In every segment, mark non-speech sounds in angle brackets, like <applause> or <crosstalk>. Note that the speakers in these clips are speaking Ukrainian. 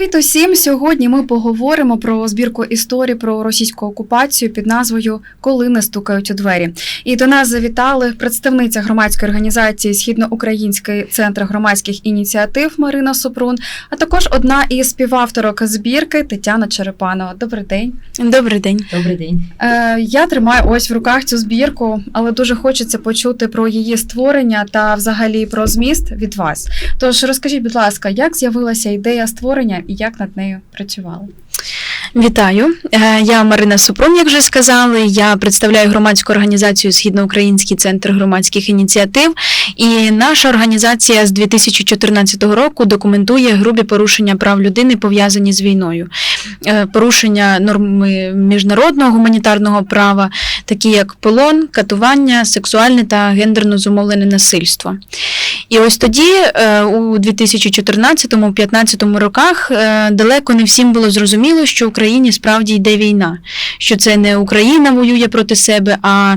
Привіт усім! Сьогодні ми поговоримо про збірку історій про російську окупацію під назвою Коли не стукають у двері. І до нас завітали представниця громадської організації Східноукраїнський центр громадських ініціатив Марина Супрун, а також одна із співавторок збірки Тетяна Черепанова. Добрий день. Добрий день. Добрий день. Е, я тримаю ось в руках цю збірку, але дуже хочеться почути про її створення та взагалі про зміст від вас. Тож розкажіть, будь ласка, як з'явилася ідея створення і як над нею працювали? Вітаю. Е, Я Марина Супрун, як вже сказали. Я представляю громадську організацію Східноукраїнський центр громадських ініціатив. І наша організація з 2014 року документує грубі порушення прав людини, пов'язані з війною, Е, порушення норми міжнародного гуманітарного права, такі як полон, катування, сексуальне та гендерно зумовлене насильство. І ось тоді, е, у 2014-2015 роках, далеко не всім було зрозуміло, що в Україні справді йде війна, що це не Україна воює проти себе, а,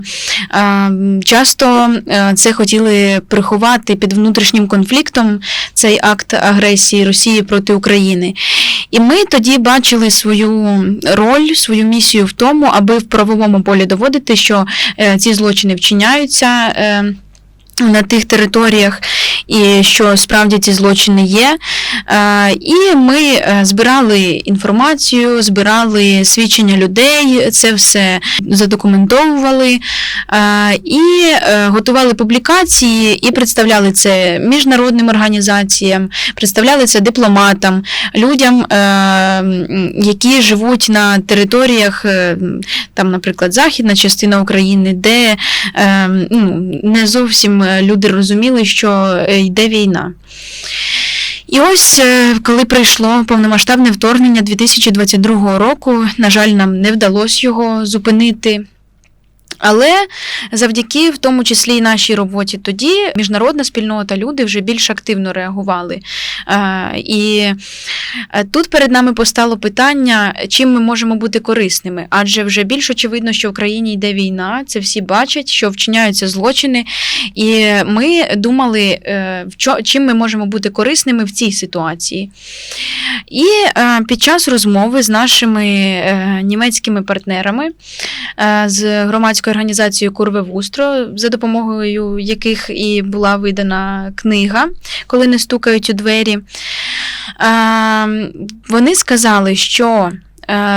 а часто е, це хотіли приховати під внутрішнім конфліктом цей акт агресії Росії проти України. І ми тоді бачили свою роль, свою місію в тому, аби в правовому полі доводити, що е, ці злочини вчиняються. На тих територіях, і що справді ці злочини є. Е, І ми е, збирали інформацію, збирали свідчення людей, це все задокументовували е, і готували публікації і представляли це міжнародним організаціям, представляли це дипломатам, людям, які живуть на територіях, там, наприклад, західна частина України, де ну, не зовсім люди розуміли, що е, йде війна. І ось, е, коли прийшло повномасштабне вторгнення 2022 року, на жаль, нам не вдалося його зупинити. Але завдяки в тому числі і нашій роботі тоді міжнародна спільнота, люди вже більш активно реагували. Е, І е, тут перед нами постало питання, чим ми можемо бути корисними. Адже вже більш очевидно, що в країні йде війна, це всі бачать, що вчиняються злочини. І ми думали, е, чим ми можемо бути корисними в цій ситуації. І під час розмови з нашими німецькими партнерами з громадською організацією Курве Вустро, за допомогою яких і була видана книга, коли не стукають у двері. Вони сказали, що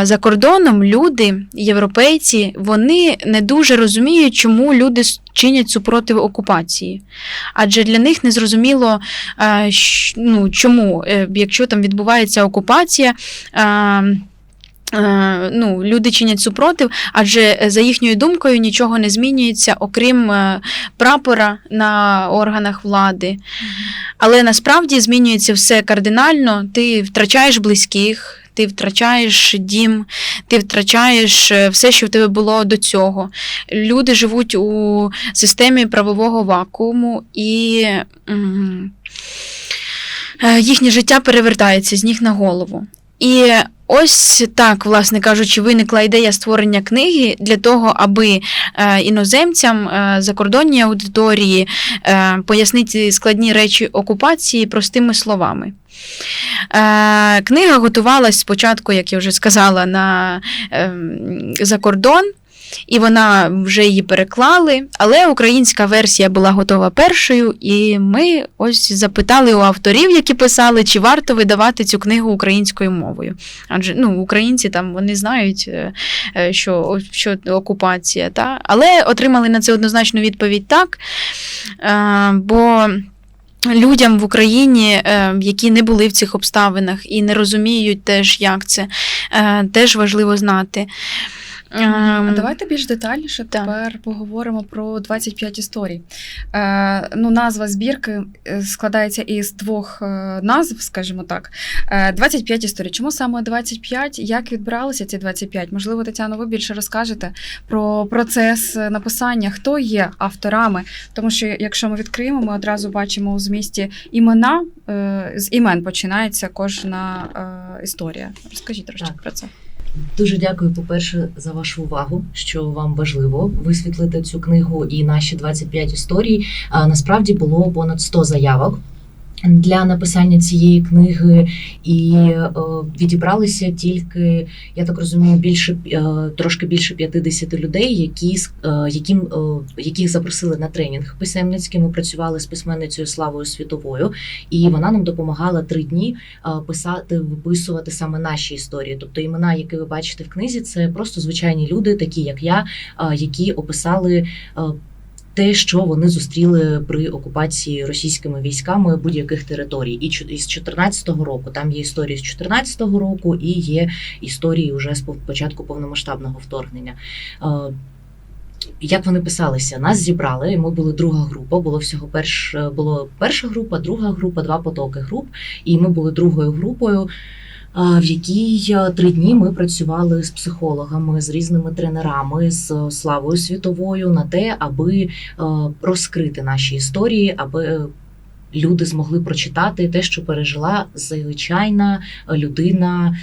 за кордоном люди, європейці, вони не дуже розуміють, чому люди чинять супротив окупації. Адже для них не зрозуміло, ну, чому, е, якщо там відбувається окупація. Е, Ну, люди чинять супротив, адже е, за їхньою думкою нічого не змінюється, окрім е, прапора на органах влади. Але насправді змінюється все кардинально. Ти втрачаєш близьких, ти втрачаєш дім, ти втрачаєш все, що в тебе було до цього. Люди живуть у системі правового вакууму і їхнє життя перевертається з ніг на голову. І ось так, власне кажучи, виникла ідея створення книги для того, аби е, іноземцям е, закордонній аудиторії е, пояснити складні речі окупації простими словами. Книга готувалась спочатку, як я вже сказала, на ем, за кордон. І вона вже її переклали, але українська версія була готова першою, і ми ось запитали у авторів, які писали, чи варто видавати цю книгу українською мовою. Адже ну, українці там вони знають, е, е, що, що окупація, та? але отримали на це однозначну відповідь так. Е, Бо людям в Україні, які не були в цих обставинах і не розуміють теж, як це, теж важливо знати. А Ем, давайте більш детальніше так. тепер поговоримо про 25 історій. Е, ну, назва збірки е, складається із двох е, назв, скажімо так. Е, 25 історій. Чому саме 25? Як відбиралися ці 25? Можливо, Тетяно, ви більше розкажете про процес написання, хто є авторами. Тому що, якщо ми відкриємо, ми одразу бачимо у змісті імена. е, З імен починається кожна е, історія. Розкажіть трошки про це. Дуже дякую, по-перше, за вашу увагу, що вам важливо висвітлити цю книгу і наші 25 історій. Насправді було понад 100 заявок. Для написання цієї книги і е, відібралися тільки, я так розумію, більше е, трошки більше 50 людей, які е, яким е, яких запросили на тренінг писемницький. Ми працювали з письменницею Славою Світовою, і вона нам допомагала три дні е, писати, виписувати саме наші історії. Тобто імена, які ви бачите в книзі, це просто звичайні люди, такі як я, е, які описали. е, те, що вони зустріли при окупації російськими військами будь-яких територій, і із 14-го року там є історії з 14-го року, і є історії вже з початку повномасштабного вторгнення. Е, Як вони писалися? Нас зібрали. і Ми були друга група. Було всього перш було перша група, друга група, два потоки груп. І ми були другою групою, в якій е, три дні ми працювали з психологами, з різними тренерами, з славою світовою на те, аби е, розкрити наші історії, аби люди змогли прочитати те, що пережила звичайна людина.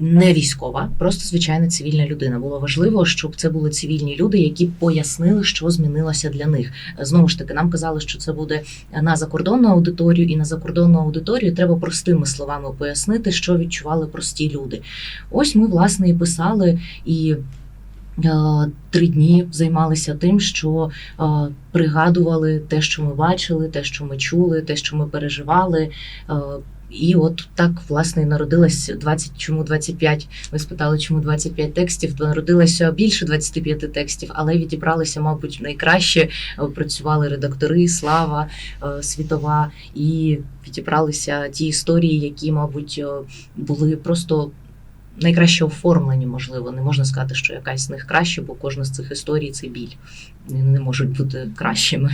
Е, Не військова, просто звичайна цивільна людина. Було важливо, щоб це були цивільні люди, які пояснили, що змінилося для них. Знову ж таки, нам казали, що це буде на закордонну аудиторію, і на закордонну аудиторію треба простими словами пояснити, що відчували прості люди. Ось ми власне і писали і. е, Три дні займалися тим, що е, пригадували те, що ми бачили, те, що ми чули, те, що ми переживали. І от так власне народилось 20, чому 25, Ви спитали, чому 25 текстів. Народилося більше 25 текстів, але відібралися, мабуть, найкраще. Е, Працювали редактори, слава е, світова, і відібралися ті історії, які, мабуть, е, були просто. Найкраще оформлені, можливо, не можна сказати, що якась з них краще, бо кожна з цих історій це біль. Вони не можуть бути кращими.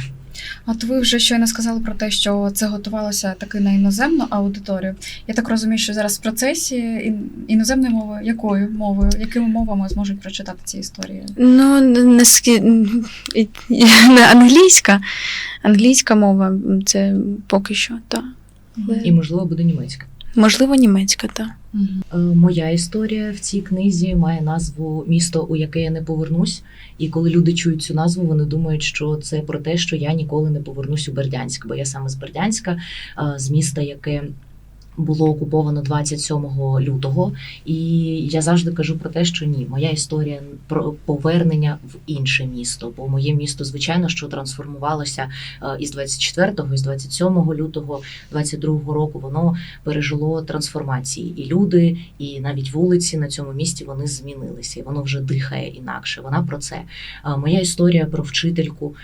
От ви вже щойно сказали про те, що це готувалося таки на іноземну аудиторію. Я так розумію, що зараз в процесі ін- іноземною мовою, якою мовою, якими мовами зможуть прочитати ці історії? Ну, наскільки англійська. Англійська мова це поки що, так. І, можливо, буде німецька. Можливо, німецька, так. Е, Моя історія в цій книзі має назву Місто, у яке я не повернусь. І коли люди чують цю назву, вони думають, що це про те, що я ніколи не повернусь у Бердянськ, бо я саме з Бердянська, е, з міста, яке. Було окуповано 27 лютого, і я завжди кажу про те, що ні, моя історія про повернення в інше місто. Бо моє місто, звичайно, що трансформувалося е, із 24-го, із 27 лютого 22 року. Воно пережило трансформації, і люди, і навіть вулиці на цьому місті вони змінилися, і воно вже дихає інакше. Вона про це. Моя історія про вчительку.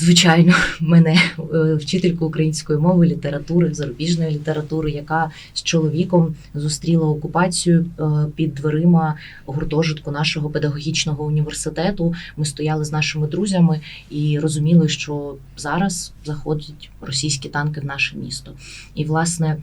Звичайно, <laughs> мене е, вчительку української мови, літератури, зарубіжної літератури, яка з чоловіком зустріла окупацію е, під дверима гуртожитку нашого педагогічного університету. Ми стояли з нашими друзями і розуміли, що зараз заходять російські танки в наше місто. І власне.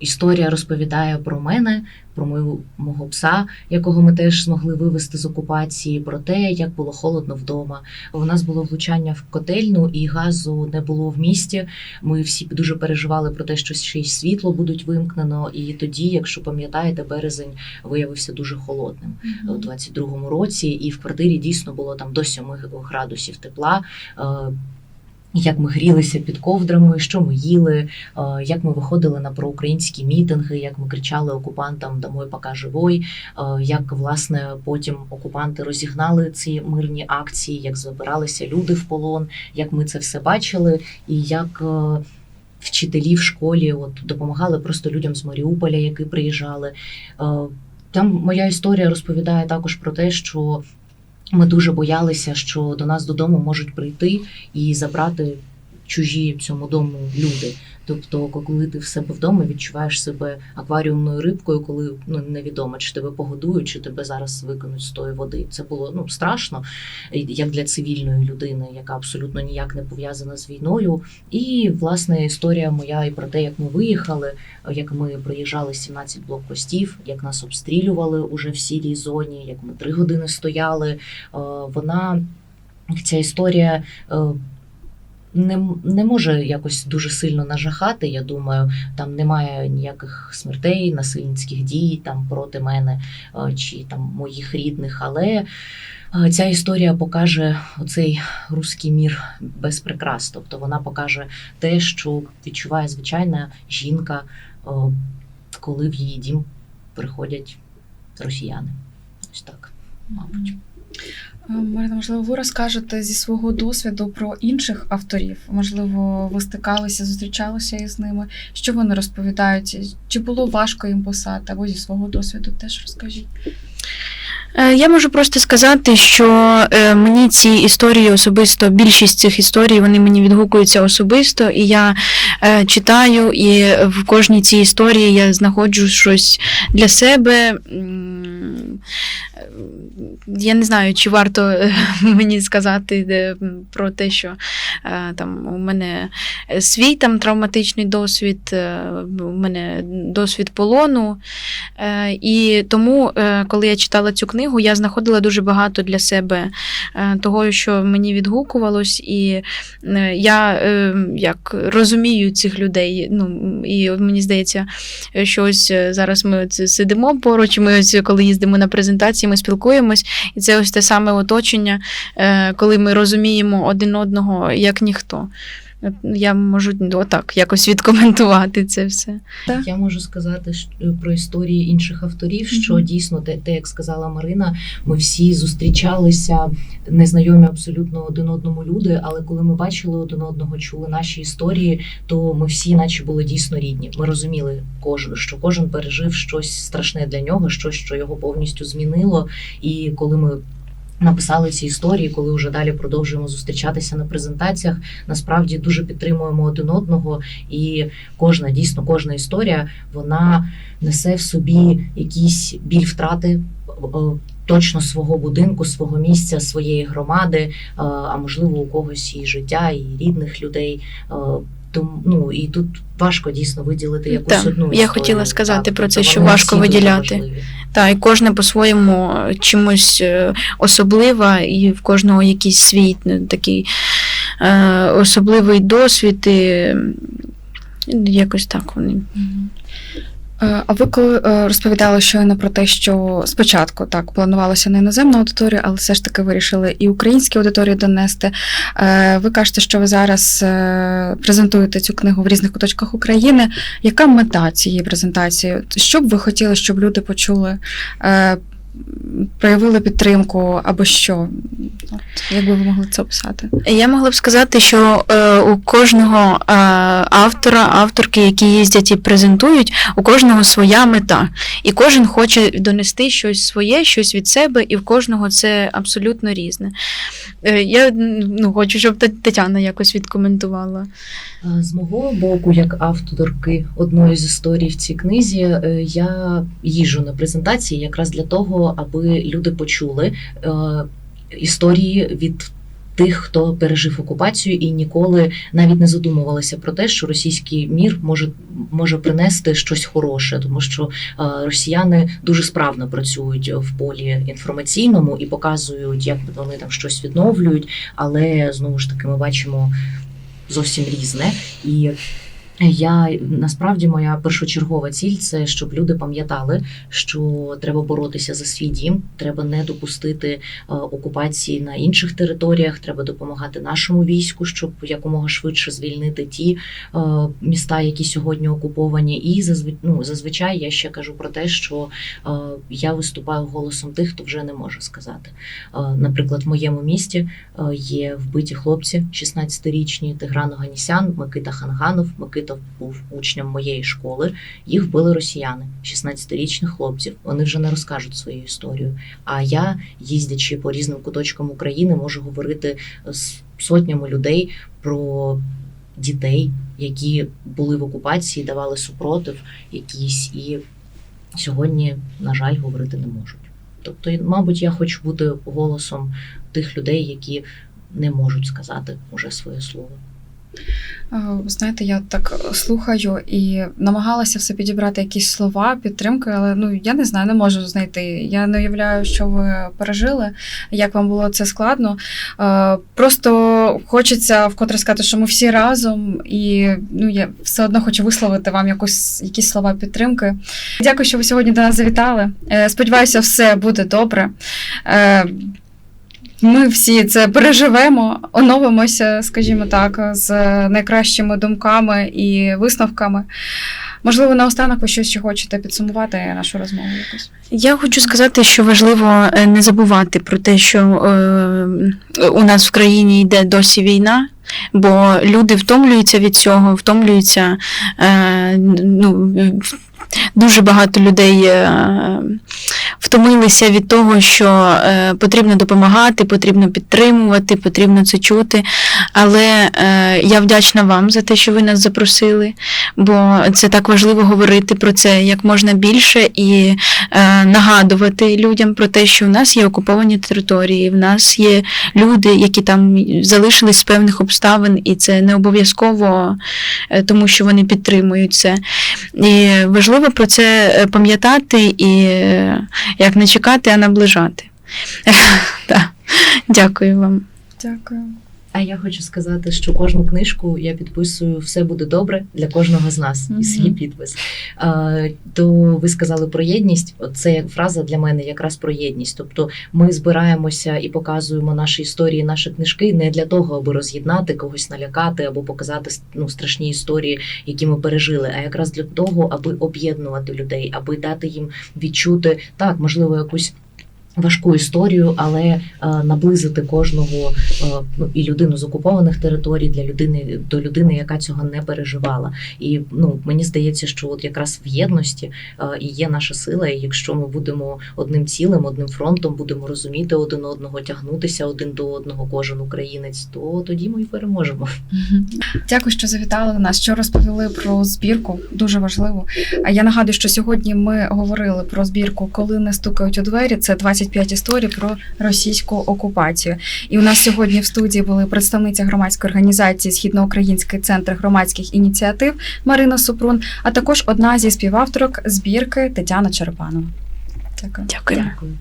Е, Історія розповідає про мене, про мою мого пса, якого ми теж змогли вивезти з окупації, про те, як було холодно вдома. У нас було влучання в котельну, і газу не було в місті. Ми всі дуже переживали про те, що ще й світло будуть вимкнено. І тоді, якщо пам'ятаєте, березень виявився дуже холодним у 22-му році, і в квартирі дійсно було там до 7 градусів тепла. Як ми грілися під ковдрами, що ми їли, е, як ми виходили на проукраїнські мітинги, як ми кричали окупантам «Домой пока живой», е, як власне потім окупанти розігнали ці мирні акції, як забиралися люди в полон, як ми це все бачили, і як е, вчителі в школі от допомагали просто людям з Маріуполя, які приїжджали. Там моя історія розповідає також про те, що ми дуже боялися, що до нас додому можуть прийти і забрати чужі цьому дому люди. Тобто, коли ти в себе вдома відчуваєш себе акваріумною рибкою, коли ну невідомо, чи тебе погодують, чи тебе зараз викинуть з тої води. Це було ну страшно, як для цивільної людини, яка абсолютно ніяк не пов'язана з війною. І власне історія моя і про те, як ми виїхали, як ми проїжджали 17 блокпостів, як нас обстрілювали уже в сірій зоні, як ми три години стояли. Е, Вона ця історія. Не, не може якось дуже сильно нажахати. Я думаю, там немає ніяких смертей, насильницьких дій там проти мене е, чи там моїх рідних, але Е, Ця історія покаже оцей руський мір без прикрас. Тобто вона покаже те, що відчуває звичайна жінка, е, коли в її дім приходять росіяни. Ось так, мабуть. Е, Марина, можливо, ви розкажете зі свого досвіду про інших авторів. Можливо, ви стикалися, зустрічалися із ними. Що вони розповідають? Чи було важко їм писати? Або зі свого досвіду теж розкажіть. Е, Я можу просто сказати, що е, мені ці історії особисто, більшість цих історій, вони мені відгукуються особисто, і я читаю, і в кожній цій історії я знаходжу щось для себе. Я не знаю, чи варто е, <laughs> мені сказати про те, що е, там у мене свій там травматичний досвід, е, у мене досвід полону. І тому, коли я читала цю книгу, я знаходила дуже багато для себе того, що мені відгукувалось, і я як розумію цих людей. Ну і мені здається, що ось зараз ми сидимо поруч. Ми ось коли їздимо на презентації, ми спілкуємось, і це ось те саме оточення, е, коли ми розуміємо один одного як ніхто. Я можу отак якось відкоментувати це все. Так. Я можу сказати про історії інших авторів, що Мгм. дійсно те, те, як сказала Марина, ми всі зустрічалися незнайомі абсолютно один одному люди. Але коли ми бачили один одного, чули наші історії, то ми всі, наче були дійсно рідні. Ми розуміли кожен, що кожен пережив щось страшне для нього, щось, що його повністю змінило. І коли ми написали ці історії, коли вже далі продовжуємо зустрічатися на презентаціях, насправді дуже підтримуємо один одного, і кожна дійсно кожна історія вона несе в собі якийсь біль втрати. е, Точно свого будинку, свого місця, своєї громади, е, а можливо у когось і життя, і рідних людей. Тому ну і тут важко дійсно виділити якусь Так, одну я історію. хотіла сказати про це, тобто що важко виділяти. Та, і кожне по-своєму чимось е, особлива, і в кожного якийсь свій е, такий е, особливий досвід. І, якось так вони. Е, А ви коли е, розповідали щойно про те, що спочатку так планувалося на іноземну аудиторію, але все ж таки вирішили і українські аудиторії донести. Е, Ви кажете, що ви зараз презентуєте цю книгу в різних куточках України. Яка мета цієї презентації? Що б ви хотіли, щоб люди почули, проявили підтримку або що? От, як би ви могли це описати? Я могла б сказати, що е, у кожного е, автора, авторки, які їздять і презентують, у кожного своя мета. І кожен хоче донести щось своє, щось від себе, і в кожного це абсолютно різне. Е, я ну, хочу, щоб Тетяна якось відкоментувала. Е, З мого боку, як авторки одної з історій в цій книзі, е, я їжу на презентації якраз для того, аби люди почули історії від. Тих, хто пережив окупацію і ніколи навіть не задумувалися про те, що російський мір може, може принести щось хороше, тому що е, росіяни дуже справно працюють в полі інформаційному і показують, як вони там щось відновлюють, але знову ж таки ми бачимо зовсім різне. І я насправді моя першочергова ціль це щоб люди пам'ятали, що треба боротися за свій дім, треба не допустити е, окупації на інших територіях, треба допомагати нашому війську, щоб якомога швидше звільнити ті е, міста, які сьогодні окуповані. І ну, зазвичай я ще кажу про те, що е, я виступаю голосом тих, хто вже не може сказати. Наприклад, в моєму місті є вбиті хлопці, 16-річні Тигран Оганісян, Микита Ханганов. Микита був учнем моєї школи. Їх вбили росіяни, 16-річних хлопців. Вони вже не розкажуть свою історію. А я, їздячи по різним куточкам України, можу говорити з сотнями людей про дітей, які були в окупації, давали супротив якийсь і сьогодні, на жаль, говорити не можуть. Тобто, мабуть, я хочу бути голосом тих людей, які не можуть сказати уже своє слово. Е, знаєте, я так слухаю і намагалася все підібрати якісь слова підтримки, але ну я не знаю, не можу знайти. Я не уявляю, що ви пережили, як вам було це складно. Е, Просто хочеться вкотре сказати, що ми всі разом, і ну я все одно хочу висловити вам якось якісь слова підтримки. Дякую, що ви сьогодні до нас завітали. Е, Сподіваюся, все буде добре. Ми всі це переживемо, оновимося, скажімо так, з найкращими думками і висновками. Можливо, наостанок ви щось хочете підсумувати нашу розмову якось. Я хочу сказати, що важливо е, не забувати про те, що е, у нас в країні йде досі війна, бо люди втомлюються від цього, втомлюються. Е, ну, дуже багато людей е, втомилися від того, що е, потрібно допомагати, потрібно підтримувати, потрібно це чути. Але е, я вдячна вам за те, що ви нас запросили, бо це так важливо говорити про це як можна більше і е, нагадувати людям про те, що в нас є окуповані території, в нас є люди, які там залишились з певних обставин, і це не обов'язково, тому що вони підтримують це. І важливо про це е, пам'ятати і е, як не чекати, а наближати. <laughs> Дякую вам. Дякую. А я хочу сказати, що кожну книжку я підписую все буде добре для кожного з нас Мгм. і свій підпис. А, то ви сказали про єдність. Це як фраза для мене якраз про єдність. Тобто ми збираємося і показуємо наші історії, наші книжки не для того, аби роз'єднати когось, налякати або показати ну, страшні історії, які ми пережили, а якраз для того, аби об'єднувати людей, аби дати їм відчути так, можливо, якусь. Важку історію, але е, наблизити кожного е, ну, і людину з окупованих територій для людини до людини, яка цього не переживала. І ну мені здається, що от якраз в єдності е, і є наша сила. І якщо ми будемо одним цілим, одним фронтом, будемо розуміти один одного, тягнутися один до одного, кожен українець, то тоді ми і переможемо. Дякую, що завітали нас, що розповіли про збірку. Дуже важливо. Я нагадую, що сьогодні ми говорили про збірку, коли не стукають у двері. Це 25 історій про російську окупацію. І у нас сьогодні в студії були представниця громадської організації Східноукраїнський центр громадських ініціатив Марина Супрун, а також одна зі співавторок збірки Тетяна Черепанова. Дякую. Дякую. Дякую.